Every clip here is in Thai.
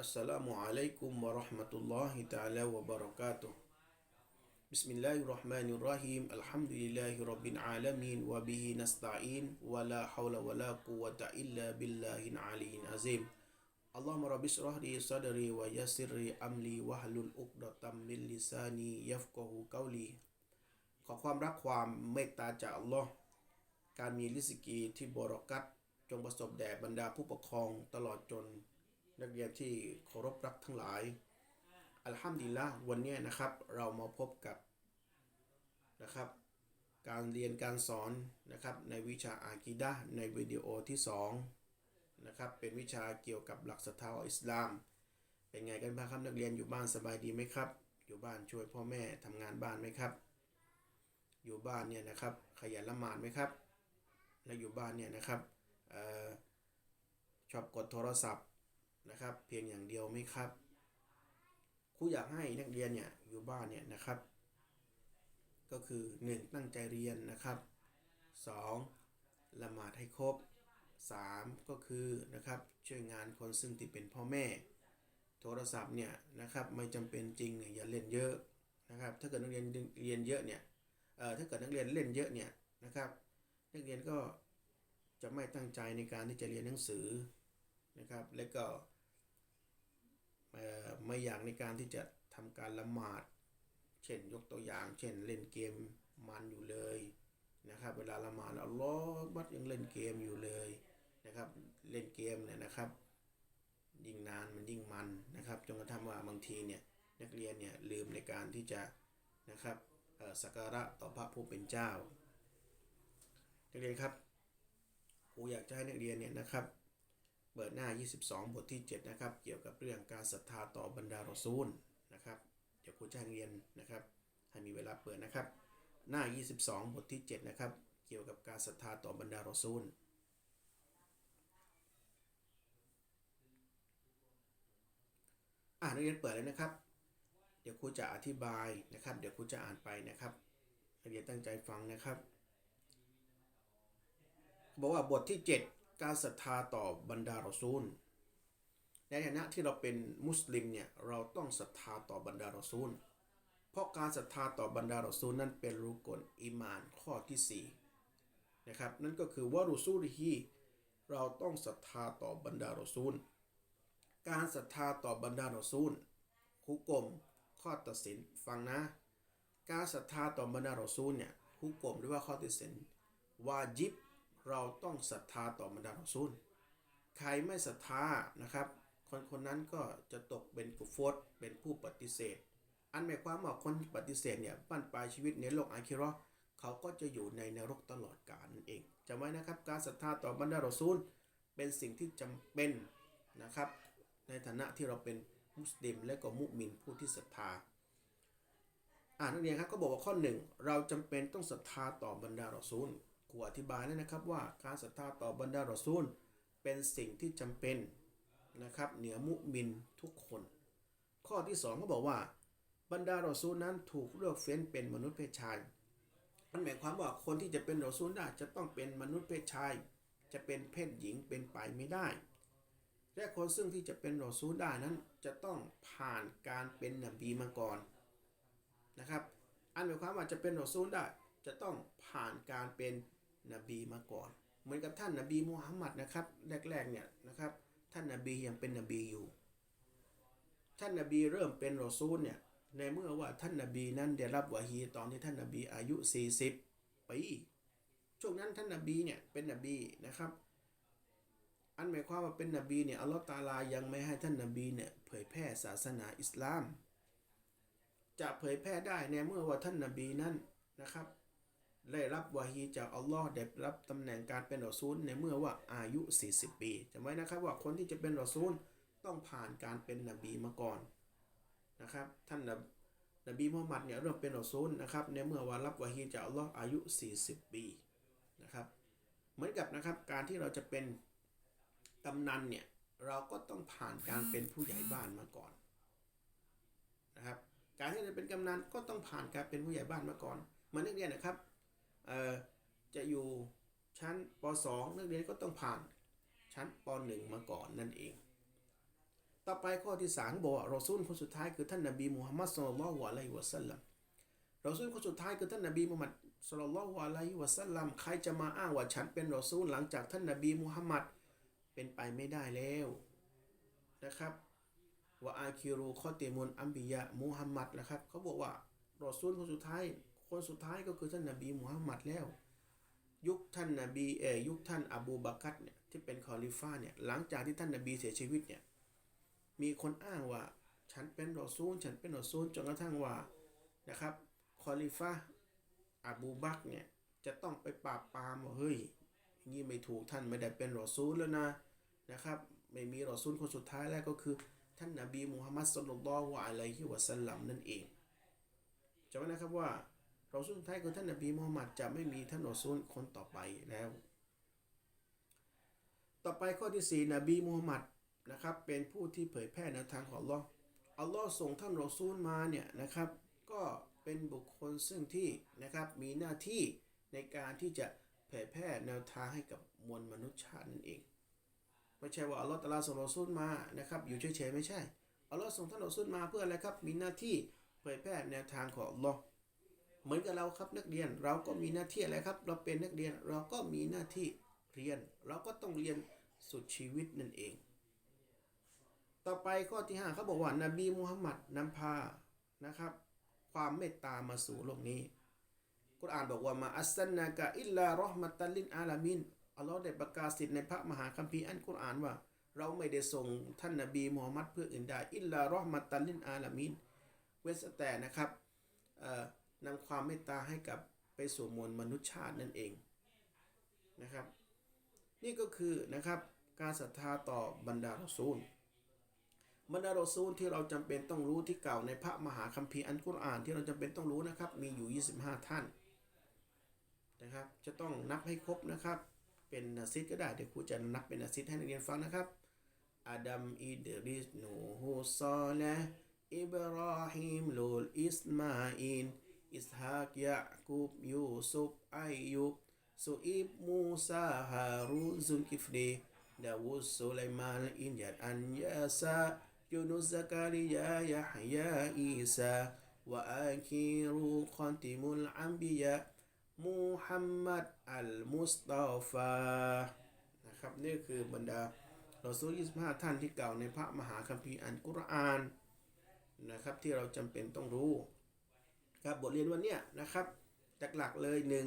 Assalamualaikum warahmatullahi taala wabarakatuh. Bismillahirrahmanirrahim. Alhamdulillahi rabbil alamin wa bihi nasta'in wa la haula wa la quwwata illa billahil aliyyil azim. Allahumma rabbi israh li sadri wa yassir li amri wahlul 'uqdatam min lisani yafqahu qawli. ขอความรักความเมตตาจากอัลลอฮ์การมีริสกีที่บรอกัตจงประสบแด่บรรดาผู้ปกครองตลอดจน นักเรียนที่เคารพรักทั้งหลาย อัลฮัมดุลิลละวันนี้นะครับ เรามาพบกับนะครับ การเรียนการสอนนะครับ ในวิชาอากีดะในวิดีโอที่2นะครับเป็นวิชาเกี่ยวกับหลักศรัทธาอิสลาม เป็นไงกันบ้างครับนักเรียนอยู่บ้านสบายดีไหมครับ อยู่บ้านช่วยพ่อแม่ทำงานบ้านไหมครับ อยู่บ้านเนี่ยนะครับ ขยันละหมาดไหมครับ และอยู่บ้านเนี่ยนะครับเออชอบกดโทรศัพท์ นะครับ เพียงอย่างเดียวไหมครับครูอยากให้นักเรียนเนี่ยอยู่บ้านเนี่ยนะครับ ก็คือ 1. ตั้งใจเรียนนะครับ 2. ละหมาดให้ครบ 3. ก็คือนะครับช่วยงานคนซึ่งที่เป็นพ่อแม่ โทรศัพท์เนี่ยนะครับไม่จำเป็นจริงเนี่ยอย่าเล่นเยอะนะครับถ้าเกิดนักเรียนเรียนเยอะเนี่ยเอ่อถ้าเกิดนักเรียนเล่นเยอะเนี่ยนะครับนักเรียนก็จะไม่ตั้งใจในการที่จะเรียนหนังสือ นะครับ และก็เออไม่อยากในการที่จะทำการละหมาด เช่นยกตัวอย่าง เช่นเล่นเกมมันอยู่เลยนะครับ เวลาละหมาดเอัลลอบัดยังเล่นเกมอยู่เลยนะครับ เล่นเกมเนี่ยนะครับ ยิ่งนานมันยิ่งมันนะครับจนกระทั่งว่าบางทีเนี่ยนักเรียนเนี่ยลืมในการที่จะนะครับเออสักการะต่อพระผู้เป็นเจ้า นักเรียนครับครูอยากจะให้นักเรียนเนี่ยนะครับ เปิดหน้า 22 บทที่ 7 นะครับ เกี่ยวกับเรื่องการศรัทธาต่อบรรดารอซูลนะครับ เดี๋ยวครูจะให้เรียนนะครับ ให้มีเวลาเปิดนะครับ หน้า 22 บทที่ 7 นะครับ เกี่ยวกับการศรัทธาต่อบรรดารอซูลอ่านเรียนเปิดเลยนะครับ เดี๋ยวครูจะอธิบายนะครับ เดี๋ยวครูจะอ่านไปนะครับเรียนตั้งใจฟังนะครับ บอกว่าบทที่ 7 การศรัทธาต่อบรรดารอซูล ในฐานะที่เราเป็นมุสลิมเนี่ยเราต้องศรัทธาต่อบรรดารอซูล เพราะการศรัทธาต่อบรรดารอซูลนั้นเป็นรุกลอิมานข้อที่4นะครับนั่นก็คือว่ารุซูลฮีเราต้องศรัทธาต่อบรรดารอซูล การศรัทธาต่อบรรดารอซูลคุกกลมข้อตัดสินฟังนะ การศรัทธาต่อบรรดารอซูลเนี่ยคุกกลมหรือว่าข้อตัดสินวาจิบ เราต้องศรัทธาต่อบรรดารอซูล ใครไม่ศรัทธานะครับ คนคนนั้นก็จะตกเป็นกุฟรเป็นผู้ปฏิเสธ อันหมายความว่าคนปฏิเสธเนี่ยบั้นปลายชีวิตในโลกอาคิราะห์เขาก็จะอยู่ในนรกตลอดกาลนั่นเองจำไว้นะครับการศรัทธาต่อบรรดารอซูล เป็นสิ่งที่จำเป็นนะครับ ในฐานะที่เราเป็นมุสลิมและก็มุมินผู้ที่ศรัทธาอ่านนักเรียนครับก็บอกว่าข้อหนึ่งเราจำเป็นต้องศรัทธาต่อบรรดารอซูล ครูอธิบายแล้วนะครับว่าการศรัทธาต่อบรรดารอซูล เป็นสิ่งที่จำเป็นนะครับเหนือมุมินทุกคน ข้อที่สองเขาบอกว่า บรรดารอซูลนั้นถูกเลือกเฟ้นเป็นมนุษย์เพศชายมันหมายความว่าคนที่จะเป็นรอซูลได้จะต้องเป็นมนุษย์เพศชาย จะเป็นเพศหญิงเป็นไปไม่ได้และคนซึ่งที่จะเป็นรอซูลได้นั้นจะต้องผ่านการเป็นนบีมาก่อนนะครับ อันหมายความว่าจะเป็นรอซูลได้จะต้องผ่านการเป็น นบีมาก่อน เหมือนกับท่านนบีมูฮัมมัดนะครับ แรกๆเนี่ยนะครับท่านนบียังเป็นนบีอยู่ ท่านนบีเริ่มเป็นรอซูลเนี่ยในเมื่อว่าท่านนบีนั้นได้รับวะฮีตอนที่ท่านนบีอายุ 40ปีช่วงนั้นท่านนบีเนี่ยเป็นนบีนะครับ อันหมายความว่าเป็นนบีเนี่ยอัลลอฮฺตาลายังไม่ให้ท่านนบีเนี่ยเผยแพร่ศาสนาอิสลาม จะเผยแพร่ได้ในเมื่อว่าท่านนบีนั้นนะครับ ได้รับวะฮีจากอัลลอฮ์ได้รับตำแหน่งการเป็นรอซูลในเมื่อว่าอายุ 40 ปีจำไว้นะครับว่าคนที่จะเป็นรอซูลต้องผ่านการเป็นนบีมาก่อนนะครับ ท่านนบีมุฮัมมัดเนี่ยเริ่มเป็นรอซูลนะครับในเมื่อว่ารับวะฮีจากอัลลอฮ์อายุ 40 ปีนะครับ เหมือนกับนะครับการที่เราจะเป็นกำนันเนี่ยเราก็ต้องผ่านการเป็นผู้ใหญ่บ้านมาก่อนนะครับการที่จะเป็นกำนันก็ต้องผ่านการเป็นผู้ใหญ่บ้านมาก่อนเหมือนนักเรียนนะครับ จะอยู่ชั้นป .2 นักเรียนก็ต้องผ่านชั้นป .1 มาก่อนนั่นเอง ต่อไปข้อที่สามบอกว่ารอซูลคนสุดท้ายคือท่านนบีมุฮัมมัดสุลลัลลอฮุอะลัยฮิวะสัลลัมรอซูลคนสุดท้ายคือท่านนบีมุฮัมมัดสุลลัลลอฮุอะลัยฮิวะสัลลัมใครจะมาอ้างว่าฉันเป็นรอซูลหลังจากท่านนบีมุฮัมมัดเป็นไปไม่ได้แล้วนะครับว่าอาคิรูข้อเตมุนอัมบิยะมุฮัมมัดนะครับเขาบอกว่ารอซูลคนสุดท้าย คนสุดท้ายก็คือท่านนบีมุฮัมมัดแล้ว ยุคท่านนบีเออยุคท่านอบูบักัรเนี่ยที่เป็นคอลิฟ้าเนี่ยหลังจากที่ท่านนบีเสียชีวิตเนี่ยมีคนอ้างว่าฉันเป็นรอซูล ฉันเป็นรอซูลจนกระทั่งว่านะครับคอลิฟ้าอบูบักเนี่ยจะต้องไปปราบปรามว่าเฮ้ยอย่างนี้ไม่ถูกท่านไม่ได้เป็นรอซูลแล้วนะนะครับไม่มีรอซูลคนสุดท้ายแล้วก็คือท่านนบีมุฮัมมัดสุลลัลลอฮุอะลัยฮิวะสัลลัมนั่นเองจำไว้นะครับว่า รอซูลสุดท้ายคือท่านนบีมูฮัมมัดจะไม่มีท่านรอซูลคนต่อไปแล้ว ต่อไปข้อที่ 4นบีมูฮัมมัดนะครับเป็นผู้ที่เผยแพร่แนวทางของอัลลอฮ์อัลลอฮ์ส่งท่านรอซูลมาเนี่ยนะครับ ก็เป็นบุคคลซึ่งที่นะครับมีหน้าที่ในการที่จะเผยแพร่แนวทางให้กับมวลมนุษยชาตินั่นเองไม่ใช่ว่าอัลลอฮ์ตาลาส่งรอซูลมานะครับอยู่เฉยๆไม่ใช่อัลลอฮ์ส่งท่านรอซูลมาเพื่ออะไรครับมีหน้าที่เผยแพร่แนวทางของอัลลอฮ์ เหมือนกับเราครับนักเรียนเราก็มีหน้าที่อะไรครับ เราเป็นนักเรียนเราก็มีหน้าที่เรียน เราก็ต้องเรียนสุดชีวิตนั่นเอง ต่อไปข้อที่5เขาบอกว่านบีมุฮัมมัดนำพานะครับ ความเมตตามาสู่โลกนี้กุรอานบอกว่ามาอัสซันนากะอิลลารอห์มัตัลลินอาลามินอัลลอฮ์ได้ประกาศสิทธิ์ในพระมหาคัมภีร์อันกุรอานว่า เราไม่ได้ส่งท่านนบีมูฮัมมัดเพื่ออื่นใดอิลลารอห์มัตัลลินอาลามินเว้นแต่นะครับเอ่อ นำความเมตตาให้กับไปสู่มวลมนุษยชาตินั่นเองนะครับ นี่ก็คือนะครับการศรัทธาต่อบรรดารอซูล บรรดารอซูลที่เราจำเป็นต้องรู้ที่เก่าในพระมหาคัมภีร์อันกุรอานที่เราจำเป็นต้องรู้นะครับ มีอยู่ 25 ท่านนะครับ จะต้องนับให้ครบนะครับ เป็นนาซิดก็ได้เดี๋ยวครูจะนับเป็นนาซิดให้นักเรียนฟังนะครับอาดัมอิดริสนูฮูซอเลอิบราฮิมลูลอิสมาอิน อิสฮากยะกูบยูซุฟอายุบสุอิบมูซาฮารูนซุลกิฟรีดาวุสสุไลมานอินยัดอันยาซายูนุสซะกาลิยายะฮยาอีซาวะอาคิรูคอนติมุลอัมบิยะมูฮัมมัดอัลมุสตอฟานะครับนี่คือบรรดารอซูล25 ท่านที่กล่าวในพระมหาคัมภีร์อันกุรอานนะครับที่เราจำเป็นต้องรู้ ครับบทเรียนวันเนี้ยนะครับจากหลักเลยหนึ่ง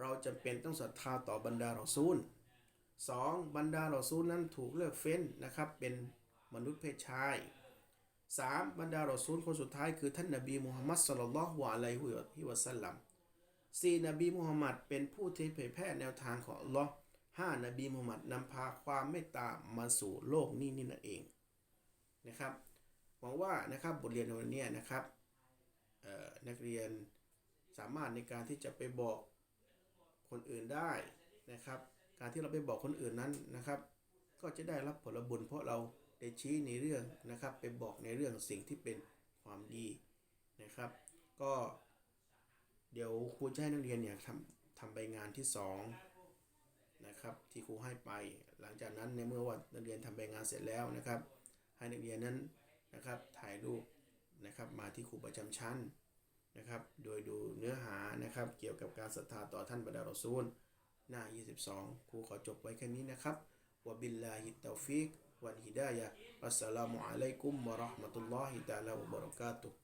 เราจำเป็นต้องศรัทธาต่อบรรดารอซูลสองบรรดารอซูลนั้นถูกเลือกเฟ้นนะครับเป็นมนุษย์เพศชายสามบรรดารอซูลคนสุดท้ายคือท่านนบีมุฮัมมัดสุลลัลลอฮุอะลัยฮิวะสัลลัมสี่นบีมุฮัมมัดเป็นผู้ที่เผยแพร่แนวทางของอัลลอฮ์ห้านบีมุฮัมมัดนำพาความเมตตามาสู่โลกนี้นี่นั่นเองนะครับหวังว่านะครับบทเรียนในวันนี้นะครับ นักเรียนสามารถในการที่จะไปบอกคนอื่นได้นะครับ การที่เราไปบอกคนอื่นนั้นนะครับ ก็จะได้รับผลบุญเพราะเราได้ชี้ในเรื่องนะครับ ไปบอกในเรื่องสิ่งที่เป็นความดีนะครับ ก็เดี๋ยวครูจะให้นักเรียนเนี่ยทำทำใบงานที่สองนะครับที่ครูให้ไปหลังจากนั้นในเมื่อว่านักเรียนทำใบงานเสร็จแล้วนะครับ ให้นักเรียนนั้นนะครับถ่ายรูป นะครับมาที่ครูประจำชั้นนะครับ โดยดูเนื้อหานะครับ เกี่ยวกับการศรัทธาต่อท่านบรรดาลซูลหน้า 22 ครูขอจบไว้แค่นี้นะครับวบิลลาฮิตตฟิกวันฮิดายะอัสสลามุอะลัยกุมวะเราะห์มะตุลลอฮิตะอาลาวะบะเราะกาตุฮ